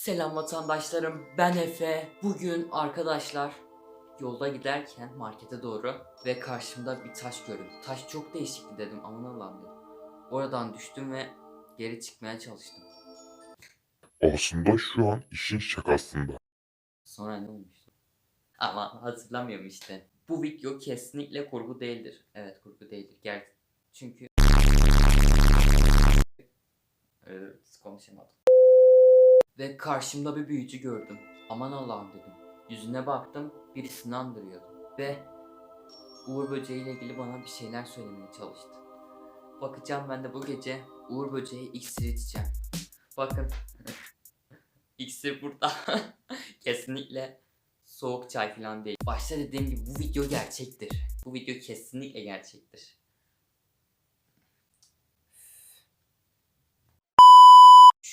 Selam vatandaşlarım ben Efe. Bugün arkadaşlar yolda giderken markete doğru ve karşımda bir taş gördüm. Taş çok değişikti dedim aman Allah'ım dedim. Oradan düştüm ve geri çıkmaya çalıştım. Aslında şu an işin şakasında. Sonra ne olmuştu? Ama hatırlamıyorum işte. Bu video kesinlikle kurgu değildir. Evet kurgu değildir. Ger çünkü Evet, konuşamadım. Ve karşımda bir büyücü gördüm. Aman Allah'ım dedim. Yüzüne baktım birisini andırıyordu. Ve Uğur Böceği ile ilgili bana bir şeyler söylemeye çalıştı. Bakacağım ben de bu gece Uğur Böceği iksir içeceğim. Bakın. iksir burada. Kesinlikle soğuk çay falan değil. Başta dediğim gibi bu video gerçektir. Bu video kesinlikle gerçektir.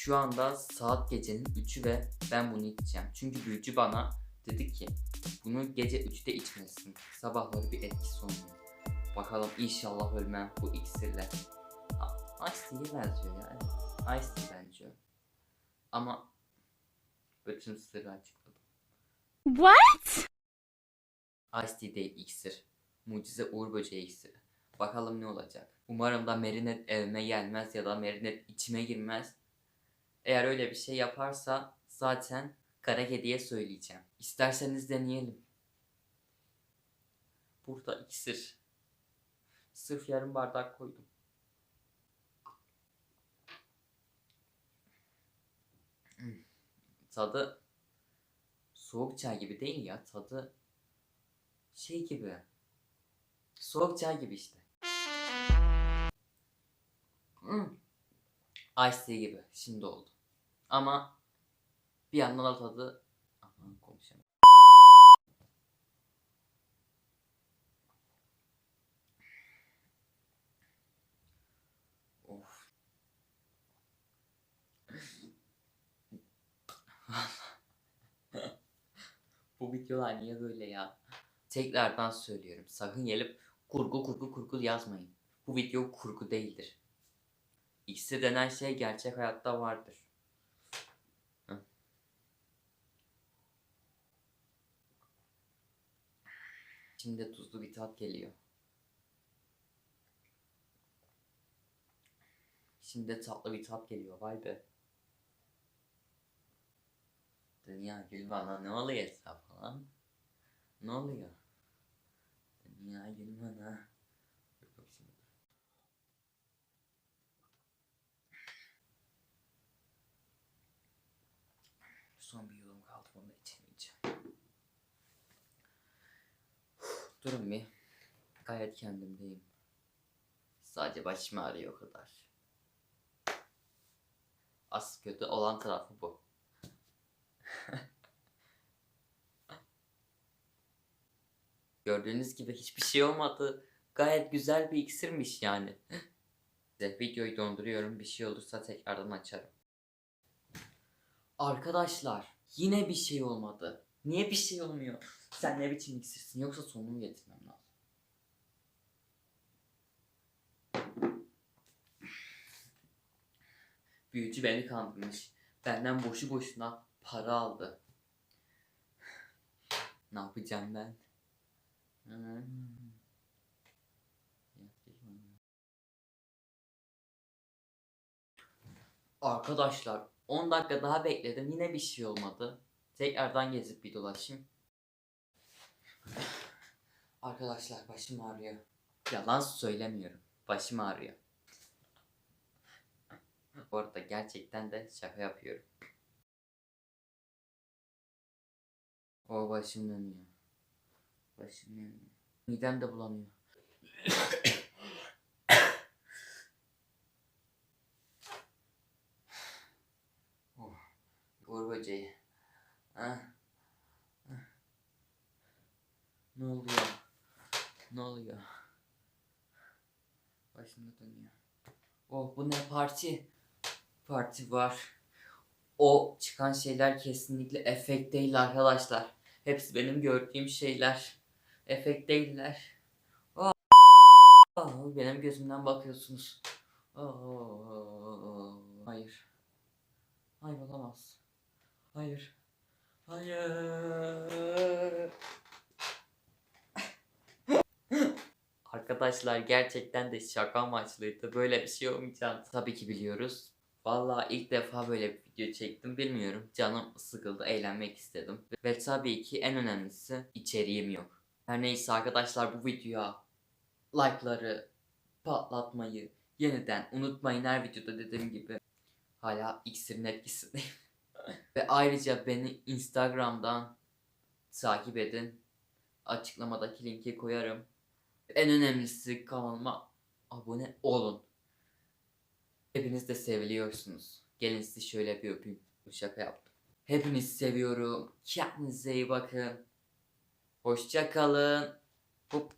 Şu anda saat gecenin 3'ü ve ben bunu içeceğim. Çünkü büyücü bana dedi ki bunu gece 3'te içmelisin. Sabahları bir etkisi olmuyor. Bakalım inşallah ölmem bu iksirle. Ice Tea'ye benziyor ya. Evet. Ice Tea benziyor. Ama bütün sırrı açıkladım. What? Ice Tea değil iksir. Mucize Uğur Böceği iksiri. Bakalım ne olacak. Umarım da Merinet evime gelmez ya da Merinet içime girmez. Eğer öyle bir şey yaparsa zaten kara kediye söyleyeceğim. İsterseniz deneyelim. Burada iksir. Sırf yarım bardak koydum. Hmm. Tadı soğuk çay gibi değil ya. Tadı şey gibi. Soğuk çay gibi işte. Hmm. Ice tea gibi. Şimdi oldu. Ama bir yandan da tadı... Aman konuşamam. Of. Bu videolar niye böyle ya? Tekrardan söylüyorum. Sakın gelip kurgu kurgu kurgu yazmayın. Bu video kurgu değildir. İkisi denen şey gerçek hayatta vardır. Şimdi tuzlu bir tat geliyor. Şimdi tatlı bir tat geliyor. Vay be. Dünya gül bana ne oluyor falan. Ne oluyor? Dünya gül bana. Son bir yudum kaldı onu da Durun bir. Gayet kendimdeyim. Sadece başım ağrıyor o kadar. Asıl kötü olan tarafı bu. Gördüğünüz gibi hiçbir şey olmadı. Gayet güzel bir iksirmiş yani. Videoyu donduruyorum. Bir şey olursa tekrardan açarım. Arkadaşlar yine bir şey olmadı. Niye bir şey olmuyor? Sen ne biçim iksirsin yoksa sonunu getirmem lazım. Büyücü beni kandırmış. Benden boşu boşuna para aldı. Ne yapacağım ben? Arkadaşlar 10 dakika daha bekledim yine bir şey olmadı. Tekrardan gezip bir dolaşayım. Arkadaşlar başım ağrıyor. Yalan söylemiyorum. Başım ağrıyor. Bu arada gerçekten de şaka yapıyorum. O başım dönüyor. Başım dönüyor. Midem de bulanıyor. oh. Ah. Ah. Ne oluyor? Ne oluyor? Başım da dönüyor. Oh bu ne parti? Parti var. O çıkan şeyler kesinlikle efekt değil arkadaşlar. Hepsi benim gördüğüm şeyler. Efekt değiller. Aa, benim gözümden bakıyorsunuz. Aa, hayır. Hayır olamaz. Hayır. Hayır. Arkadaşlar gerçekten de şaka amaçlıydı. Böyle bir şey olmayacağını tabii ki biliyoruz. Vallahi ilk defa böyle bir video çektim bilmiyorum. Canım sıkıldı, eğlenmek istedim. Ve tabii ki en önemlisi içeriğim yok. Her neyse arkadaşlar bu videoya like'ları patlatmayı yeniden unutmayın. Her videoda dediğim gibi hala iksirin etkisindeyim. Ve ayrıca beni Instagram'dan takip edin. Açıklamadaki linki koyarım. En önemlisi kanalıma abone olun. Hepiniz de seviliyorsunuz. Gelin sizi şöyle bir öpeyim. Şaka yaptım. Hepinizi seviyorum. Kendinize iyi bakın. Hoşça kalın. Hop.